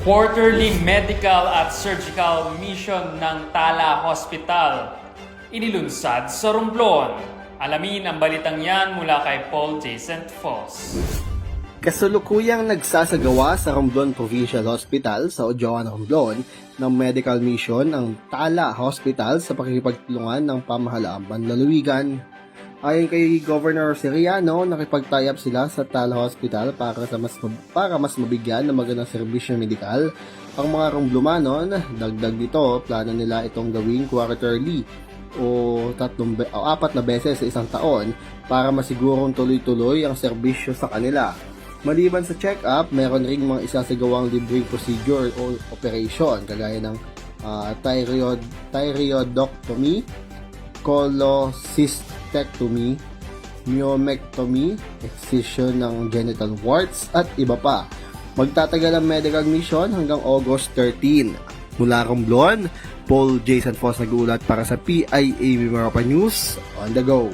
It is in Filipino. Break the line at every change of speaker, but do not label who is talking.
Quarterly medical at surgical mission ng Tala Hospital. Inilunsad sa Romblon. Alamin ang balitang yan mula kay Paul Jason Foss.
Kasalukuyang nagsasagawa sa Romblon Provincial Hospital sa Ojoan, Romblon ng medical mission ang Tala Hospital sa pakikipagtulungan ng pamahalaang panlalawigan. Ayon kay Governor Siriano, nakipagtayap sila sa Tala Hospital para sa mas para mas mabigyan ng magandang serbisyo medikal ang mga Romblomanon. Dagdag dito, plano nila itong gawing quarterly o tatlong o apat na beses sa isang taon para masigurong tuloy-tuloy ang serbisyo sa kanila. Maliban sa check-up, meron ring mga isasagawang libreng procedure o operation kagaya ng ah, thyroid, thyroidectomy, cholecystectomy, myomectomy, excision ng genital warts at iba pa. Magtatagal ang medical mission hanggang August 13. Mula Romblon, Paul Jason Foss nag-uulat para sa PIA Mimarapa News on the go.